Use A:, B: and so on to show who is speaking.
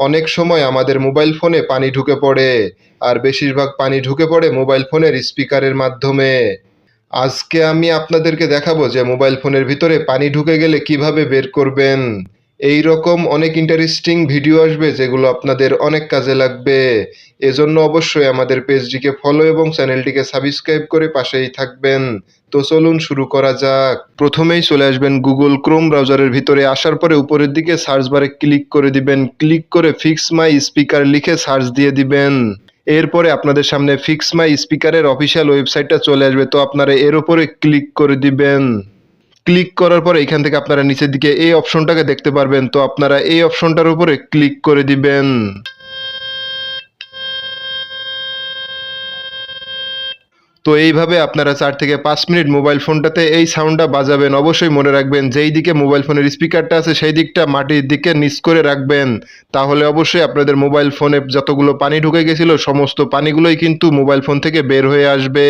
A: অনেক সময় আমাদের মোবাইল ফোনে পানি ঢুকে পড়ে, আর বেশিরভাগ পানি ঢুকে পড়ে মোবাইল ফোনের স্পিকারের মাধ্যমে। আজকে আমি আপনাদেরকে দেখাবো যে মোবাইল ফোনের ভিতরে পানি ঢুকে গেলে কীভাবে বের করবেন। এই রকম অনেক ইন্টারেস্টিং ভিডিও আসবে যেগুলো আপনাদের অনেক কাজে লাগবে। এজন্য অবশ্যই আমাদের পেজটিকে ফলো এবং চ্যানেলটিকে সাবস্ক্রাইব করে পাশেই থাকবেন। তো চলুন শুরু করা যাক। প্রথমেই চলে আসবেন গুগল ক্রোম ব্রাউজারের ভিতরে। আসার পরে উপরের দিকে সার্চ বারে ক্লিক করে দিবেন। ক্লিক করে ফিক্স মাই স্পিকার লিখে সার্চ দিয়ে দিবেন। এরপরে আপনাদের সামনে ফিক্স মাই স্পিকারের অফিসিয়াল ওয়েবসাইটটা চলে আসবে। তো আপনারা এর উপরে ক্লিক করে দিবেন। ক্লিক করার পর এখান থেকে আপনারা নিচের দিকে এই অপশনটাকে দেখতে পারবেন। তো আপনারা এই অপশনটার উপরে ক্লিক করে দিবেন। তো এইভাবে আপনারা চার থেকে পাঁচ মিনিট মোবাইল ফোনটাতে এই সাউন্ডটা বাজাবেন। অবশ্যই মনে রাখবেন, যেই দিকে মোবাইল ফোনের স্পিকারটা আছে, সেই দিকটা মাটির দিকে নিচ করে রাখবেন। তাহলে অবশ্যই আপনাদের মোবাইল ফোনে যতগুলো পানি ঢুকে গেছিল, সমস্ত পানিগুলোই কিন্তু মোবাইল ফোন থেকে বের হয়ে আসবে।